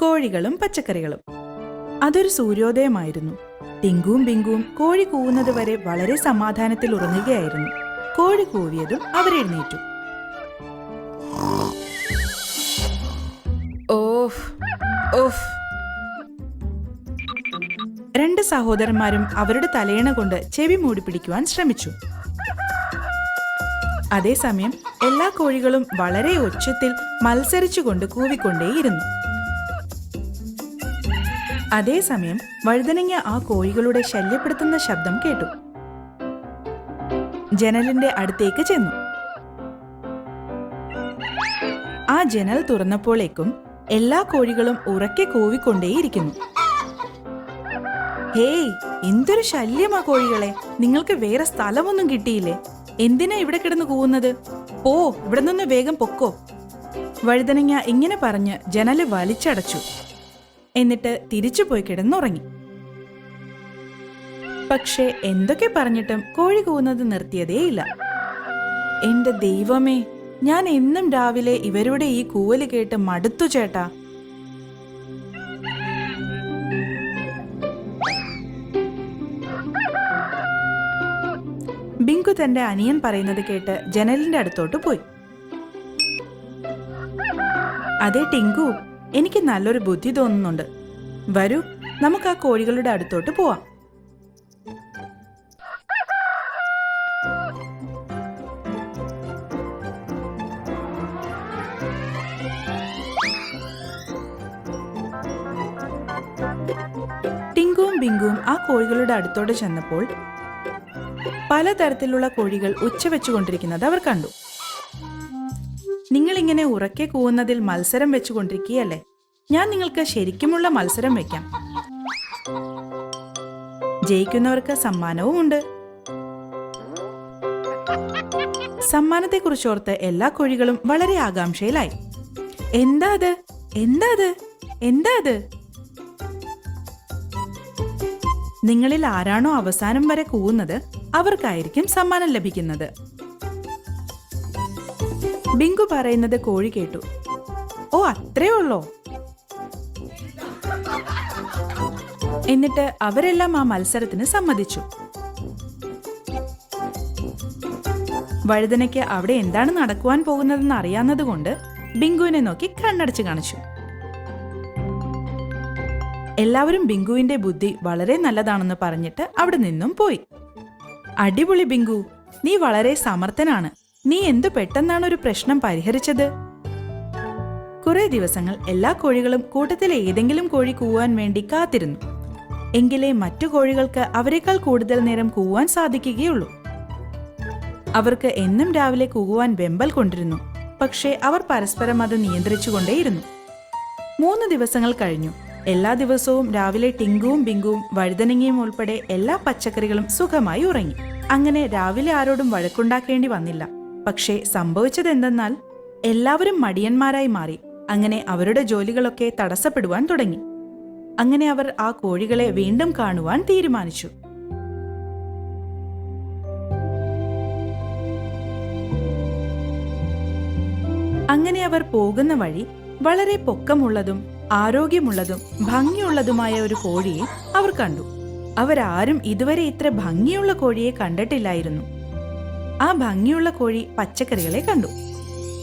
കോഴികളും പച്ചക്കറികളും. അതൊരു സൂര്യോദയമായിരുന്നു. ടിങ്കുവും ബിങ്കുവും കോഴി കൂവുന്നത് വരെ വളരെ സമാധാനത്തിൽ ഉറങ്ങുകയായിരുന്നു. കോഴി കൂവിയതും അവരെഴുന്നേറ്റു ഓഫ് ഓഫ് രണ്ട് സഹോദരന്മാരും അവരുടെ തലയണ കൊണ്ട് ചെവി മൂടി പിടിക്കുവാൻ ശ്രമിച്ചു. അതേസമയം എല്ലാ കോഴികളും വളരെ ഉച്ചത്തിൽ മത്സരിച്ചുകൊണ്ട് കൂവിക്കൊണ്ടേയിരുന്നു. അതേസമയം വഴുതനങ്ങ ആ കോഴികളുടെ ശല്യപ്പെടുത്തുന്ന ശബ്ദം കേട്ടു. ജനലിന്റെ അടുത്തേക്ക് ചെന്നു. ആ ജനൽ തുറന്നപ്പോഴേക്കും എല്ലാ കോഴികളും ഉറക്കെ കൂവിക്കൊണ്ടേയിരിക്കുന്നു. ഹേയ് എന്തൊരു ശല്യമാ കോഴികളെ. നിങ്ങൾക്ക് വേറെ സ്ഥലമൊന്നും കിട്ടിയില്ലേ? എന്തിനാ ഇവിടെ കിടന്ന് കൂവുന്നത്? പോ ഇവിടെ നിന്ന് വേഗം പൊക്കോ. വഴുതനങ്ങ ഇങ്ങനെ പറഞ്ഞ് ജനൽ വലിച്ചടച്ചു. എന്നിട്ട് തിരിച്ചു പോയി കിടന്നുറങ്ങി. പക്ഷേ എന്തൊക്കെ പറഞ്ഞിട്ടും കോഴി കൂവുന്നത് നിർത്തിയതേയില്ല. എന്റെ ദൈവമേ ഞാൻ എന്നും രാവിലെ ഇവരുടെ ഈ കൂവൽ കേട്ട് മടുത്തു ചേട്ടാ. ബിങ്കു തന്റെ അനിയൻ പറയുന്നത് കേട്ട് ജനലിന്റെ അടുത്തോട്ട് പോയി. അതെ ടിങ്കു എനിക്ക് നല്ലൊരു ബുദ്ധി തോന്നുന്നുണ്ട്. വരൂ നമുക്ക് ആ കോഴികളുടെ അടുത്തോട്ട് പോവാം. ടിങ്കുവും ബിങ്കുവും ആ കോഴികളുടെ അടുത്തോട്ട് ചെന്നപ്പോൾ പലതരത്തിലുള്ള കോഴികൾ ഉച്ച വെച്ചുകൊണ്ടിരിക്കുന്നത് അവർ കണ്ടു. നിങ്ങൾ ഇങ്ങനെ ഉറക്കെ കൂവുന്നതിൽ മത്സരം വെച്ചുകൊണ്ടിരിക്കുകയല്ലേ? ഞാൻ നിങ്ങൾക്ക് ശരിക്കുമുള്ള മത്സരം വെക്കാം. ജയിക്കുന്നവർക്ക് സമ്മാനവും ഉണ്ട് സമ്മാനത്തെക്കുറിച്ചോർത്ത് എല്ലാ കോഴികളും വളരെ ആകാംക്ഷയിലായി. എന്താ അത്? എന്താ അത്? എന്താ അത്? നിങ്ങളിൽ ആരാണോ അവസാനം വരെ കൂവുന്നത് അവർക്കായിരിക്കും സമ്മാനം ലഭിക്കുന്നത്. ബിങ്കു പറയുന്നത് കോഴി കേട്ടു. ഓ അത്രേ ഉള്ളോ? എന്നിട്ട് അവരെല്ലാം ആ മത്സരത്തിന് സമ്മതിച്ചു. വഴുതനയ്ക്ക് അവിടെ എന്താണ് നടക്കുവാൻ പോകുന്നതെന്ന് അറിയാവുന്നതുകൊണ്ട് ബിങ്കുവിനെ നോക്കി കണ്ണടച്ച് കാണിച്ചു. എല്ലാവരും ബിങ്കുവിന്റെ ബുദ്ധി വളരെ നല്ലതാണെന്ന് പറഞ്ഞിട്ട് അവിടെ നിന്നും പോയി. അടിപൊളി ബിങ്കു നീ വളരെ സമർത്ഥനാണ്. നീ എന്തു പെട്ടെന്നാണ് ഒരു പ്രശ്നം പരിഹരിച്ചത്? കുറെ ദിവസങ്ങൾ എല്ലാ കോഴികളും കൂട്ടത്തിലെ ഏതെങ്കിലും കോഴി കൂവാൻ വേണ്ടി കാത്തിരുന്നു. എങ്കിലേ മറ്റു കോഴികൾക്ക് അവരെക്കാൾ കൂടുതൽ നേരം കൂവാൻ സാധിക്കുകയുള്ളൂ. അവർക്ക് എന്നും രാവിലെ കൂവാൻ വെമ്പൽ കൊണ്ടിരുന്നു. പക്ഷേ അവർ പരസ്പരം അത് നിയന്ത്രിച്ചുകൊണ്ടേയിരുന്നു. മൂന്ന് ദിവസങ്ങൾ കഴിഞ്ഞു. എല്ലാ ദിവസവും രാവിലെ ടിങ്കുവും ബിങ്കുവും വഴുതനങ്ങയും ഉൾപ്പെടെ എല്ലാ പച്ചക്കറികളും സുഖമായി ഉറങ്ങി. അങ്ങനെ രാവിലെ ആരോടും വഴക്കുണ്ടാക്കേണ്ടി വന്നില്ല. പക്ഷേ സംഭവിച്ചതെന്തെന്നാൽ എല്ലാവരും മടിയന്മാരായി മാറി. അങ്ങനെ അവരുടെ ജോലികളൊക്കെ തടസ്സപ്പെടുവാൻ തുടങ്ങി. അങ്ങനെ അവർ ആ കോഴികളെ വീണ്ടും കാണുവാൻ തീരുമാനിച്ചു. അങ്ങനെ അവർ പോകുന്ന വഴി വളരെ പൊക്കമുള്ളതും ആരോഗ്യമുള്ളതും ഭംഗിയുള്ളതുമായ ഒരു കോഴിയെ അവർ കണ്ടു. അവരാരും ഇതുവരെ ഇത്ര ഭംഗിയുള്ള കോഴിയെ കണ്ടിട്ടില്ലായിരുന്നു. ആ ഭംഗിയുള്ള കോഴി പച്ചക്കറികളെ കണ്ടു.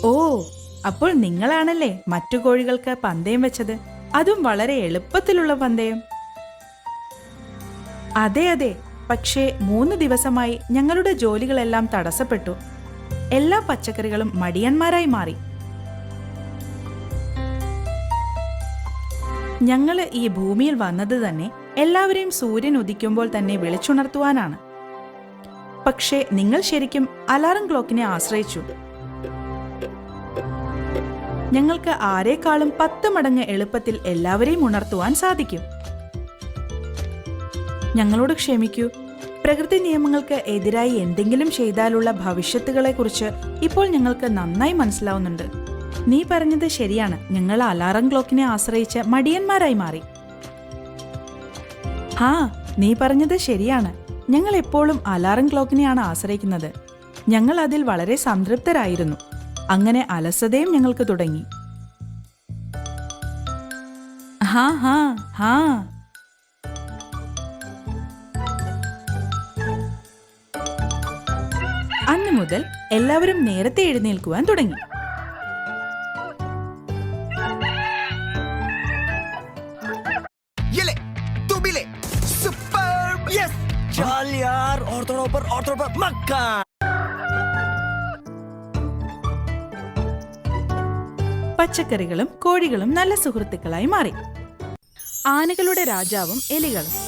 ഓ അപ്പോൾ നിങ്ങളാണല്ലേ മറ്റു കോഴികൾക്ക് പന്തയം വെച്ചത്? അതും വളരെ എളുപ്പത്തിലുള്ള പന്തയം. അതെ അതെ. പക്ഷേ മൂന്ന് ദിവസമായി ഞങ്ങളുടെ ജോലികളെല്ലാം തടസ്സപ്പെട്ടു. എല്ലാ പച്ചക്കറികളും മടിയന്മാരായി മാറി. ഞങ്ങൾ ഈ ഭൂമിയിൽ വന്നത് തന്നെ എല്ലാവരെയും സൂര്യൻ ഉദിക്കുമ്പോൾ തന്നെ വിളിച്ചുണർത്തുവാനാണ്. പക്ഷേ നിങ്ങൾ ശരിക്കും അലാറം ക്ലോക്കിനെ ആശ്രയിച്ചു. ഞങ്ങൾക്ക് ആരെക്കാളും പത്ത് മടങ്ങ് എളുപ്പത്തിൽ എല്ലാവരെയും ഉണർത്തുവാൻ സാധിക്കും. ഞങ്ങളോട് ക്ഷമിക്കൂ. പ്രകൃതി നിയമങ്ങൾക്ക് എതിരായി എന്തെങ്കിലും ചെയ്താലുള്ള ഭവിഷ്യത്തുകളെക്കുറിച്ച് ഇപ്പോൾ ഞങ്ങൾക്ക് നന്നായി മനസ്സിലാവുന്നുണ്ട്. നീ പറഞ്ഞത് ശരിയാണ്. ഞങ്ങൾ അലാറം ക്ലോക്കിനെ ആശ്രയിച്ച് മടിയന്മാരായി മാറി. ഹാ നീ പറഞ്ഞത് ശരിയാണ്. ഞങ്ങൾ എപ്പോഴും അലാറം ക്ലോക്കിനെയാണ് ആശ്രയിക്കുന്നത്. ഞങ്ങൾ അതിൽ വളരെ സംതൃപ്തരായിരുന്നു. അങ്ങനെ അലസതയും ഞങ്ങൾക്ക് തുടങ്ങി. ഹാ ഹാ ഹാ. അന്നു മുതൽ എല്ലാവരും നേരത്തെ എഴുന്നേൽക്കുവാൻ തുടങ്ങി. പച്ചക്കറികളും കോഴികളും നല്ല സുഹൃത്തുക്കളായി മാറി. ആനകളുടെ രാജാവും എലികളും.